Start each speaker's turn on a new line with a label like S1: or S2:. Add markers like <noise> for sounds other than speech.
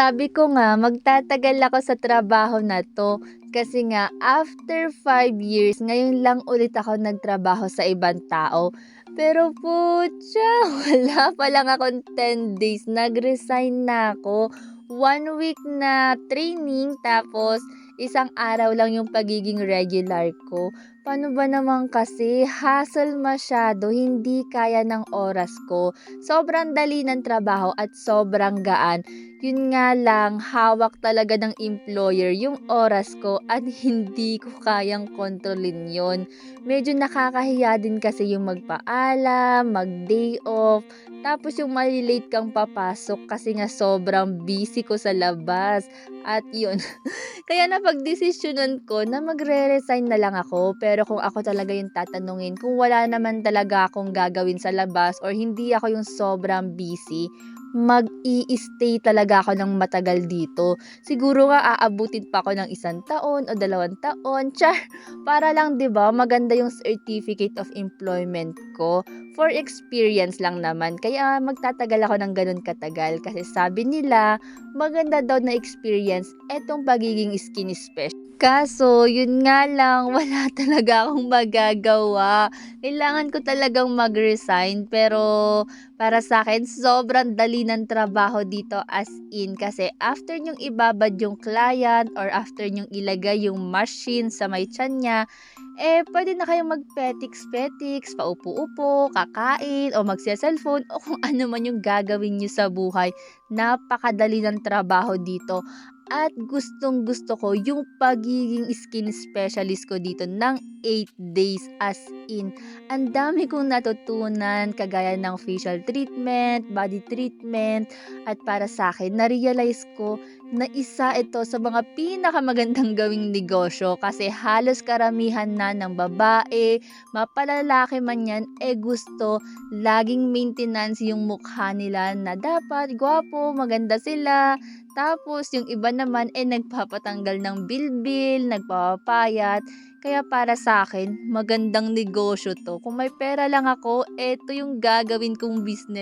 S1: Sabi ko nga magtatagal ako sa trabaho na 'to, kasi nga after 5 years ngayon lang ulit ako nagtrabaho sa ibang tao. Pero putya <laughs> wala pa lang akong 10 days nag-resign na ako. One week na training tapos isang araw lang yung pagiging regular ko. Paano ba naman kasi hassle masyado, hindi kaya ng oras ko. Sobrang dali ng trabaho at sobrang gaan. Yun nga lang, hawak talaga ng employer yung oras ko at <laughs> hindi ko kayang kontrolin yon. Medyo nakakahiya din kasi yung magpaalam, mag-day off, tapos yung malilate kang papasok kasi nga sobrang busy ko sa labas. At yun, <laughs> kaya napagdesisyonan ko na magre-resign na lang ako. Pero kung ako talaga yung tatanungin, kung wala naman talaga akong gagawin sa labas or hindi ako yung sobrang busy, mag-i-stay talaga ako ng matagal dito. Siguro nga aabutin pa ako ng isang taon o dalawang taon. <laughs> Char, para lang 'di ba maganda yung certificate of employment ko. For experience lang naman. Kaya magtatagal ako ng ganun katagal kasi sabi nila maganda daw na experience etong pagiging skin specialist. Kaso, yun nga lang, <laughs> wala talaga akong magagawa. Kailangan ko talagang mag-resign pero para sa akin sobrang dali ng trabaho dito as in kasi after nyong ibabad yung client or after nyong ilagay yung machine sa may tiyan niya, eh pwede na kayong mag-petiks-petiks, paupo-upo, kakain o magse-cellphone o kung <laughs> ano man yung gagawin nyo sa buhay. Napakadali ng trabaho dito. At gustong gusto ko yung pagiging skin specialist ko dito ng 8 days as in. Ang dami kong natutunan kagaya ng facial treatment, body treatment at para sa akin na-realize ko na isa ito sa mga pinakamagandang gawing negosyo kasi halos karamihan na ng babae, mapalalaki man yan, eh gusto laging maintenance yung mukha nila na dapat gwapo, maganda sila, tapos yung iba naman eh nagpapatanggal ng bilbil, nagpapapayat. Kaya para sa akin, magandang negosyo 'to. Kung may pera lang ako, eto yung gagawin kong business.